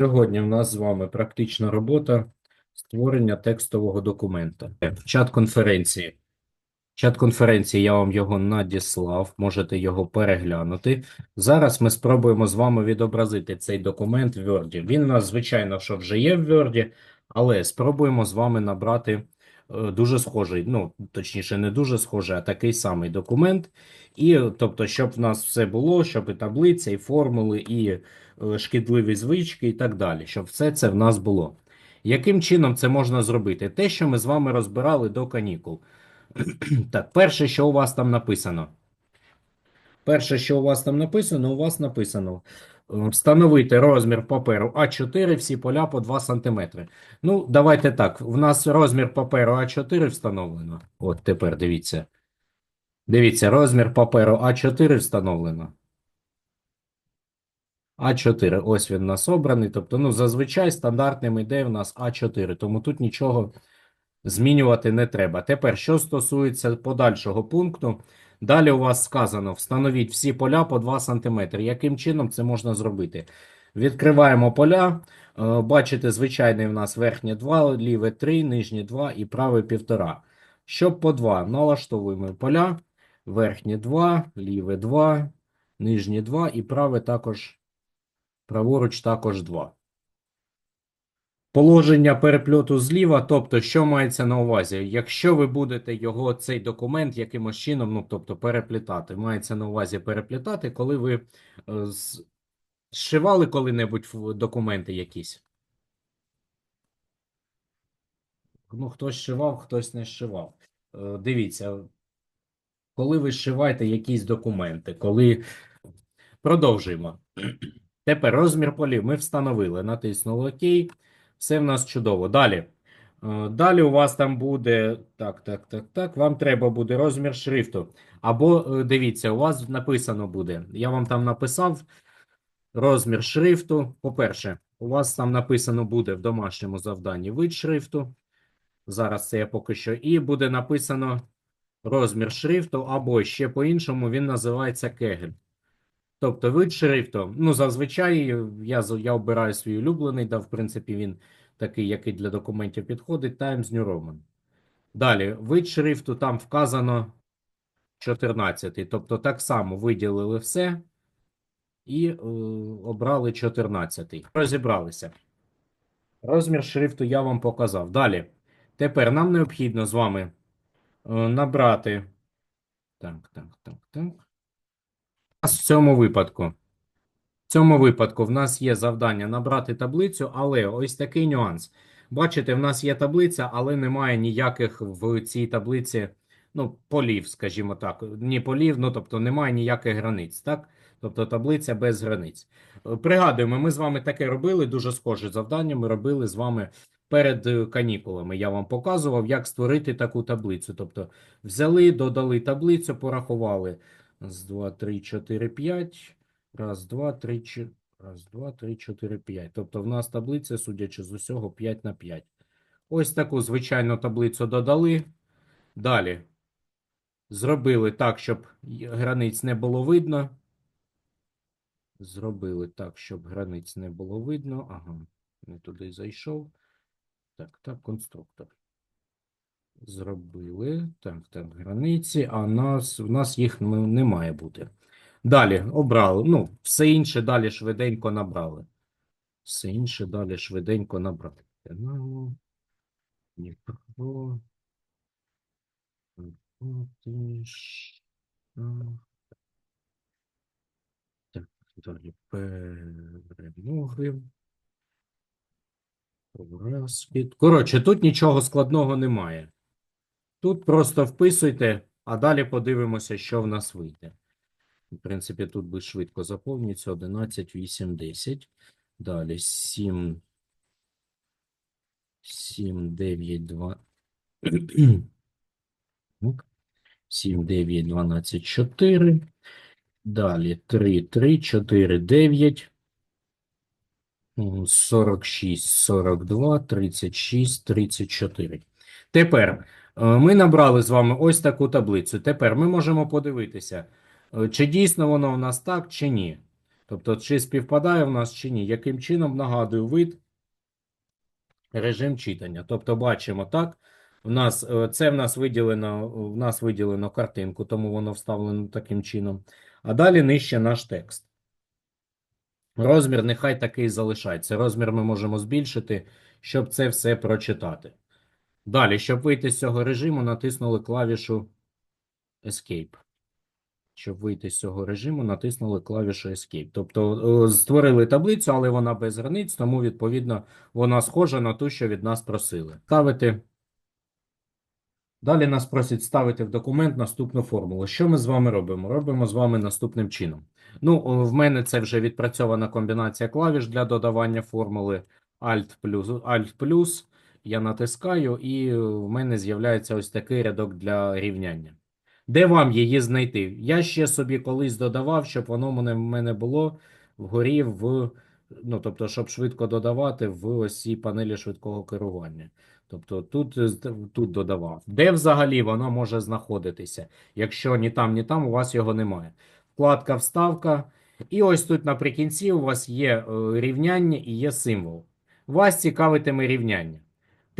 Сьогодні в нас з вами практична робота створення текстового документа. Чат конференції. Чат конференції я вам його надіслав, можете його переглянути. Зараз ми спробуємо з вами відобразити цей документ в Word. Він у нас, звичайно, що вже є в Word, але спробуємо з вами набрати дуже схожий, ну, точніше, не дуже схожий, а такий самий документ. І, тобто, щоб в нас все було, щоб і таблиця, і формули, і е, шкідливі звички, і так далі, щоб все це в нас було. Яким чином це можна зробити? Те, що ми з вами розбирали до канікул. Так, перше, що у вас там написано. Перше, що у вас там написано, у вас написано е, встановити розмір паперу А4, всі поля по 2 см. Ну, давайте так. У нас розмір паперу А4 встановлено. От тепер дивіться. Дивіться, розмір паперу А4 встановлено. А4, ось він у нас обраний. Тобто, ну, зазвичай стандартним іде в нас А4, тому тут нічого змінювати не треба. Тепер, що стосується подальшого пункту, далі у вас сказано: встановіть всі поля по 2 см. Яким чином це можна зробити? Відкриваємо поля. Е, Бачите, звичайний в нас верхнє 2, ліве 3, нижнє 2 і праве 1,5. Щоб по 2, налаштовуємо поля. Верхнє 2, ліве 2, нижнє 2 і праве також, праворуч також 2. Положення перепльоту зліва, тобто, що мається на увазі? Якщо ви будете його, цей документ якимось чином, ну, тобто переплітати, мається на увазі переплітати, коли ви е, зшивали коли-небудь документи якісь? Ну, хтось зшивав, хтось не зшивав. Е, Дивіться, коли ви зшиваєте якісь документи, коли продовжуємо. Тепер розмір полів ми встановили, натиснули ОК. Все в нас чудово. Далі. Е, Далі у вас там буде. Так, так, так, так. Вам треба буде розмір шрифту. Або е, дивіться, у вас написано буде. Я вам там написав розмір шрифту. По-перше, у вас там написано буде в домашньому завданні вид шрифту. Зараз це я поки що. І буде написано розмір шрифту, або ще по-іншому він називається кегель. Тобто вид шрифту, ну, зазвичай я, я обираю свій улюблений, да, в принципі, він такий, який для документів підходить, Times New Roman. Далі, вид шрифту там вказано 14, тобто так само виділили все і е, обрали 14. Розібралися. Розмір шрифту я вам показав. Далі. Тепер нам необхідно з вами е, набрати. Так, так, так, так. Нас в цьому випадку. В цьому випадку в нас є завдання набрати таблицю, але ось такий нюанс. Бачите, в нас є таблиця, але немає ніяких в цій таблиці, ну, полів, скажімо так. Ні полів, ну тобто немає ніяких границь, так? Тобто таблиця без границь. Пригадуємо, ми з вами таке робили, дуже схоже завдання. Ми робили з вами перед е, канікулами. Я вам показував, як створити таку таблицю. Тобто взяли, додали таблицю, порахували. Раз, два, три, чотири, п'ять. Раз, два, три, чо- раз, два, три, чотири, п'ять. Тобто в нас таблиця, судячи з усього, 5 на 5. Ось таку звичайну таблицю додали. Далі зробили так, щоб границь не було видно. Зробили так, щоб границь не було видно. Ага, не туди зайшов. Так, так, конструктор. Зробили. Так, так, границі, а нас, в нас їх не має бути. Далі обрали. Ну, все інше далі швиденько набрали. Все інше далі швиденько набрали. Динамо, Дніпро, Так, далі перемоги. Коротше, тут нічого складного немає. Тут просто вписуйте, а далі подивимося, що в нас вийде. В принципі, тут би швидко заповнюється 11, 8, 10. Далі 7, 7, 9, 2. 7, 9, 12, 4. Далі 3, 3, 4, 9. м, 46, 42, 36, 34. Тепер ми набрали з вами ось таку таблицю. Тепер ми можемо подивитися, е, чи дійсно воно в нас так, чи ні. Тобто, чи співпадає в нас, чи ні. Яким чином нагадую вид, режим читання. Тобто, бачимо так. В нас, е, це в нас виділено, в нас виділено картинку, тому воно вставлено таким чином. А далі нижче наш текст. Розмір нехай такий залишається. Розмір ми можемо збільшити, щоб це все прочитати. Далі, щоб вийти з цього режиму, натиснули клавішу Escape. Щоб вийти з цього режиму, натиснули клавішу Escape. Тобто е, створили таблицю, але вона без границь, тому, відповідно, вона схожа на ту, що від нас просили. Ставити. Далі нас просять ставити в документ наступну формулу. Що ми з вами робимо? Робимо з вами наступним чином. Ну, в мене це вже відпрацьована комбінація клавіш для додавання формули Alt плюс Alt плюс. Я натискаю, і в мене з'являється ось такий рядок для рівняння. Де вам її знайти? Я ще собі колись додавав, щоб воно в мене, було вгорі в. Ну, тобто, щоб швидко додавати в ось панелі швидкого керування. Тобто тут, тут додавав. Де взагалі воно може знаходитися? Якщо ні там, ні там, у вас його немає. Вкладка Вставка. І ось тут наприкінці у вас є е, рівняння і є символ. Вас цікавитиме рівняння.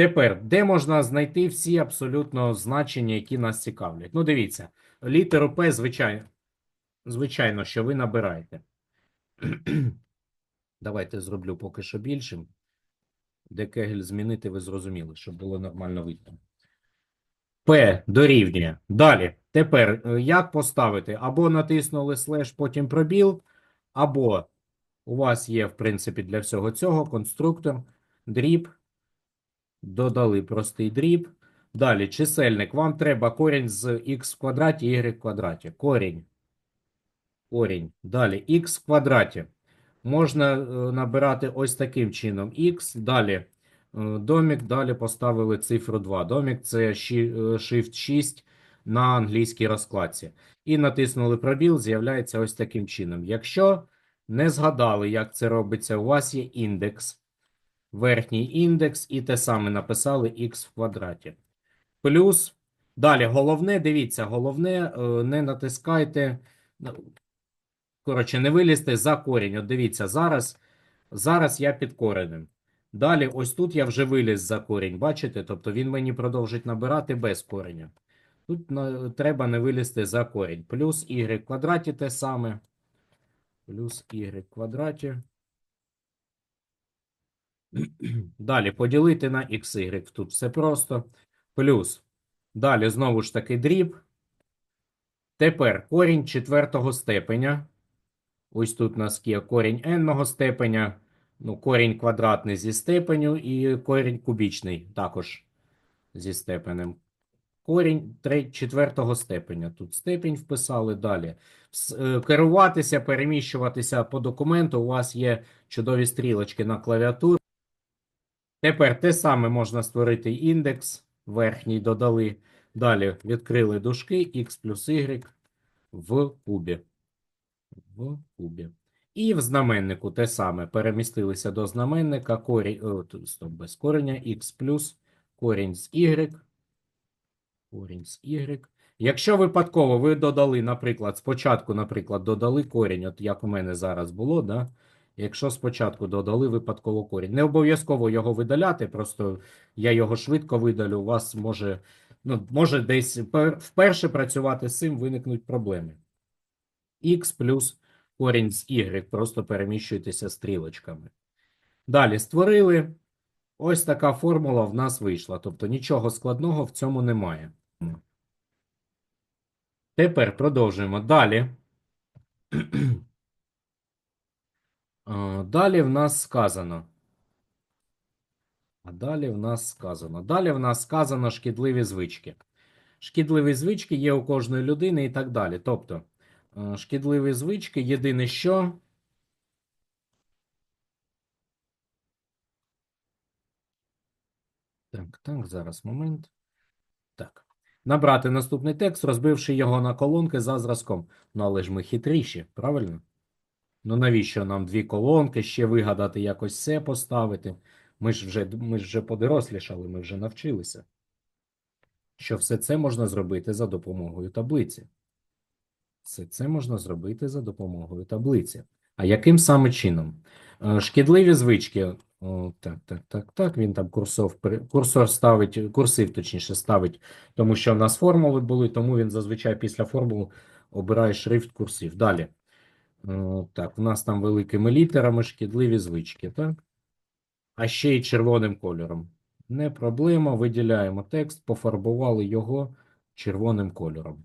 Тепер, де можна знайти всі абсолютно значення, які нас цікавлять? Ну, дивіться, літеру П, звичайно, звичайно, що ви набираєте. Давайте зроблю поки що більшим. Де кегель змінити, ви зрозуміли, щоб було нормально видно. П дорівнює. Далі. Тепер е, як поставити? Або натиснули слеш, потім пробіл, або у вас є, в принципі, для всього цього конструктор, дріб, додали простий дріб. Далі чисельник. Вам треба корінь з х в квадраті, y в квадраті. Корінь. Корінь. Далі х в квадраті. Можна е, набирати ось таким чином х. Далі е, домік, далі поставили цифру 2. Домік це е, Shift 6 на англійській розкладці. І натиснули пробіл, з'являється ось таким чином. Якщо не згадали, як це робиться, у вас є індекс, верхній індекс, і те саме написали х в квадраті. Плюс. Далі, головне, дивіться, головне, е, не натискайте. ну, Коротше, не вилізти за корінь. От дивіться, зараз, зараз я під коренем. Далі, ось тут я вже виліз за корінь. Бачите? Тобто він мені продовжить набирати без кореня. Тут треба не вилізти за корінь. Плюс y в квадраті те саме. Плюс y в квадраті. Далі поділити на xy. Тут все просто. Плюс. Далі знову ж таки дріб. Тепер корінь четвертого степеня. Ось тут у нас є корінь n степеня, ну, корінь квадратний зі степеню і корінь кубічний також зі степенем. Корінь четвертого степеня. Тут степень вписали далі. Е, Керуватися, переміщуватися по документу. У вас є чудові стрілочки на клавіатурі. Тепер те саме можна створити індекс. Верхній додали. Далі відкрили дужки x плюс y в кубі в кубі. І в знаменнику те саме. Перемістилися до знаменника корінь, о, стоп, без кореня, х плюс корінь з y. Корінь з y. Якщо випадково ви додали, наприклад, спочатку, наприклад, додали корінь, от як у мене зараз було, да? Якщо спочатку додали випадково корінь, не обов'язково його видаляти, просто я його швидко видалю, у вас може, ну, може десь вперше працювати з цим виникнуть проблеми х плюс корінь з y, просто переміщуєтеся стрілочками. Далі створили. Ось така формула в нас вийшла. Тобто нічого складного в цьому немає. Тепер продовжуємо. Далі. Далі в нас сказано. А далі в нас сказано. Далі в нас сказано шкідливі звички. Шкідливі звички є у кожної людини і так далі. Тобто, е, шкідливі звички єдине що. Так, так, зараз момент. Так. Набрати наступний текст, розбивши його на колонки за зразком. Ну, але ж ми хитріші, правильно? Ну навіщо нам дві колонки, ще вигадати якось все поставити? Ми ж вже, ми ж вже подорослішали, ми вже навчилися. Що все це можна зробити за допомогою таблиці. Все це можна зробити за допомогою таблиці. А яким саме чином? Е, Шкідливі звички. О, так, так, так, так. Він там курсор, курсор ставить, курсив, точніше, ставить, тому що в нас формули були, тому він зазвичай після формул обирає шрифт курсив. Далі. Е, Так, у нас там великими літерами шкідливі звички, так? А ще й червоним кольором. Не проблема, виділяємо текст, пофарбували його червоним кольором.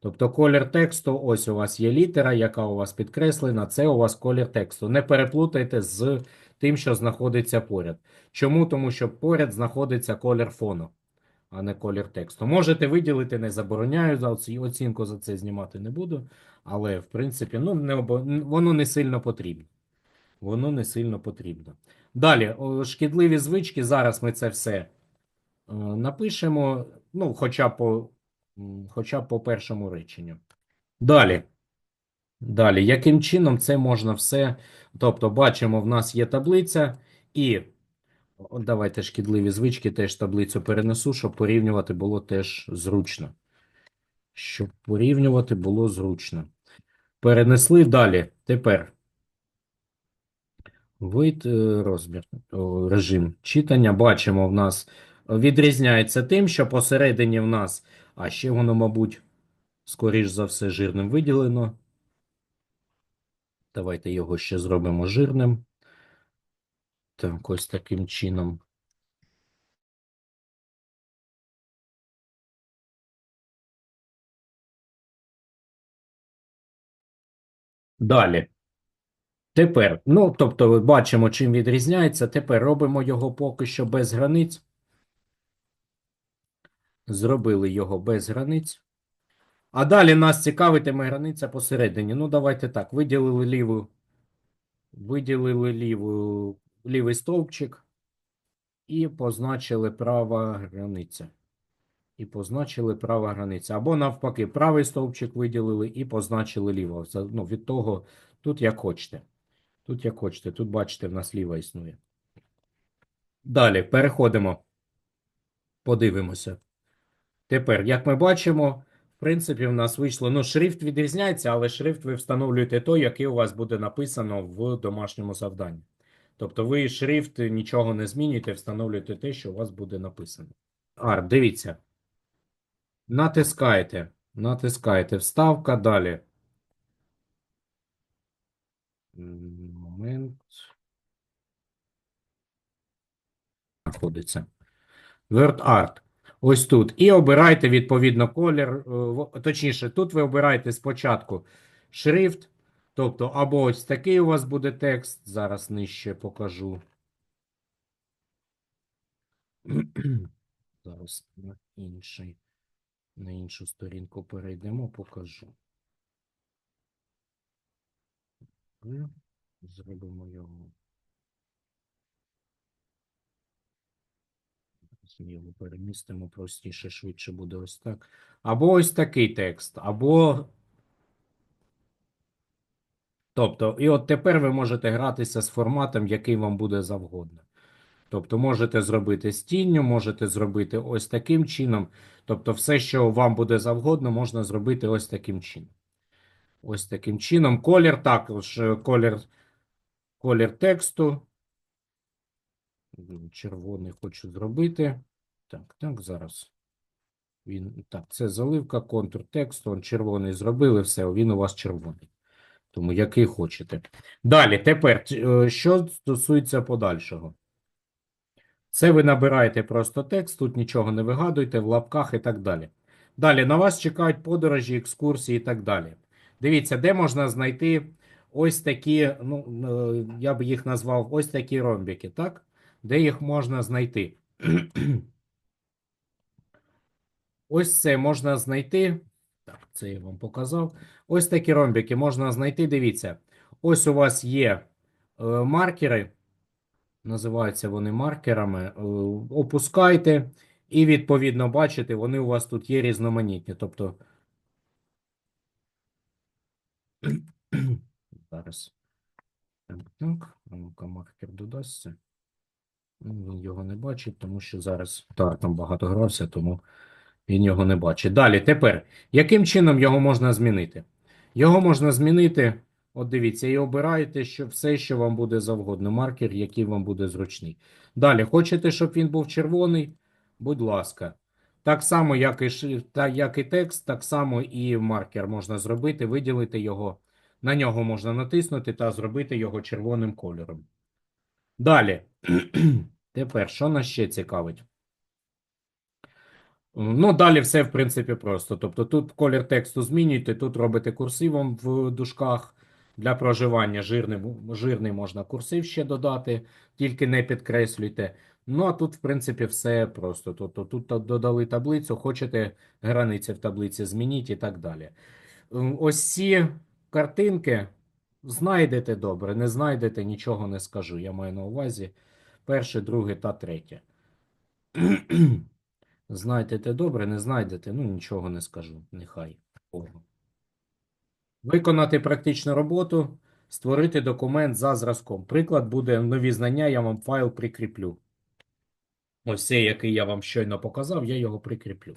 Тобто колір тексту, ось у вас є літера, яка у вас підкреслена, це у вас колір тексту. Не переплутайте з тим, що знаходиться поряд. Чому? Тому що поряд знаходиться колір фону, а не колір тексту. Можете виділити, не забороняю, за оці- оцінку за це знімати не буду, але в принципі ну, не обо- воно не сильно потрібно. Воно не сильно потрібно. Далі, шкідливі звички. Зараз ми це все е, напишемо, ну, хоча по, хоча по першому реченню. Далі. Далі, яким чином це можна все? Тобто, бачимо, в нас є таблиця, і давайте шкідливі звички теж таблицю перенесу, щоб порівнювати було теж зручно. Щоб порівнювати було зручно. Перенесли далі. Тепер Вид е, розмір, режим читання. Бачимо, в нас відрізняється тим, що посередині в нас, а ще воно, мабуть, скоріш за все, жирним виділено. Давайте його ще зробимо жирним. Так, ось таким чином. Далі. Тепер, ну, тобто, бачимо, чим відрізняється. Тепер робимо його поки що без границь. Зробили його без границь. А далі нас цікавитиме границя посередині. Ну, давайте так. Виділили ліву, виділили ліву, лівий стовпчик і позначили права границя. І позначили права границя. Або навпаки, правий стовпчик виділили і позначили ліво. Ну, від того, тут як хочете. Тут як хочете. Тут, бачите, в нас ліва існує. Далі переходимо. Подивимося. Тепер, як ми бачимо, в принципі, в нас вийшло. Ну, шрифт відрізняється, але шрифт ви встановлюєте той, який у вас буде написано в домашньому завданні. Тобто, ви шрифт нічого не змінюєте, встановлюєте те, що у вас буде написано. Арт, дивіться. Натискаєте. Натискаєте. Вставка далі. Момент. Знаходиться. WordArt. Ось тут. І обирайте відповідно колір. е, Точніше, тут ви обираєте спочатку шрифт. Тобто, або ось такий у вас буде текст. Зараз нижче покажу. Зараз на інший, на іншу сторінку перейдемо, покажу. Зробимо його. Зміло перемістимо простіше, швидше буде ось так. Або ось такий текст, або. Тобто, і от тепер ви можете гратися з форматом, який вам буде завгодно. Тобто, можете зробити з тінню, можете зробити ось таким чином. Тобто, все, що вам буде завгодно, можна зробити ось таким чином. Ось таким чином. Колір також е, колір, колір тексту. Червоний хочу зробити. Так, так, зараз. Він, так, це заливка, контур тексту. Он червоний зробили, все, він у вас червоний. Тому який хочете. Далі, тепер, е, що стосується подальшого. Це ви набираєте просто текст, тут нічого не вигадуйте, в лапках і так далі. Далі на вас чекають подорожі, екскурсії і так далі. Дивіться, де можна знайти ось такі, ну, е, я б їх назвав ось такі ромбики, так? Де їх можна знайти? Ось це можна знайти. Так, це я вам показав. Ось такі ромбики можна знайти. Дивіться. Ось у вас є е, маркери. Називаються вони маркерами. Е, опускайте, і відповідно бачите, вони у вас тут є різноманітні. Тобто. Зараз. Так. Ну-ка, маркер додасться. Ну, Він його не бачить, тому що зараз так, там багато грався, тому він його не бачить. Далі, тепер, яким чином його можна змінити? Його можна змінити От дивіться, і обираєте що, все, що вам буде завгодно, маркер, який вам буде зручний. Далі, хочете, щоб він був червоний? Будь ласка. Так само, як і, як і текст, так само і маркер можна зробити, виділити його. На нього можна натиснути та зробити його червоним кольором. Далі. Тепер, що нас ще цікавить? Ну, далі все, в принципі, просто. Тобто тут колір тексту змінюєте, тут робите курсивом в дужках для проживання. Жирний, жирний можна курсив ще додати, тільки не підкреслюйте. Ну, а тут, в принципі, все просто. Тобто тут додали таблицю, хочете границі в таблиці змініть і так далі. Ось ці картинки знайдете добре, не знайдете, нічого не скажу. Я маю на увазі перше, друге та третє. Знайдете добре, не знайдете, ну нічого не скажу. Нехай. Виконати практичну роботу, створити документ за зразком. Приклад буде нові знання, я вам файл прикріплю. Ось цей, який я вам щойно показав, я його прикріплю.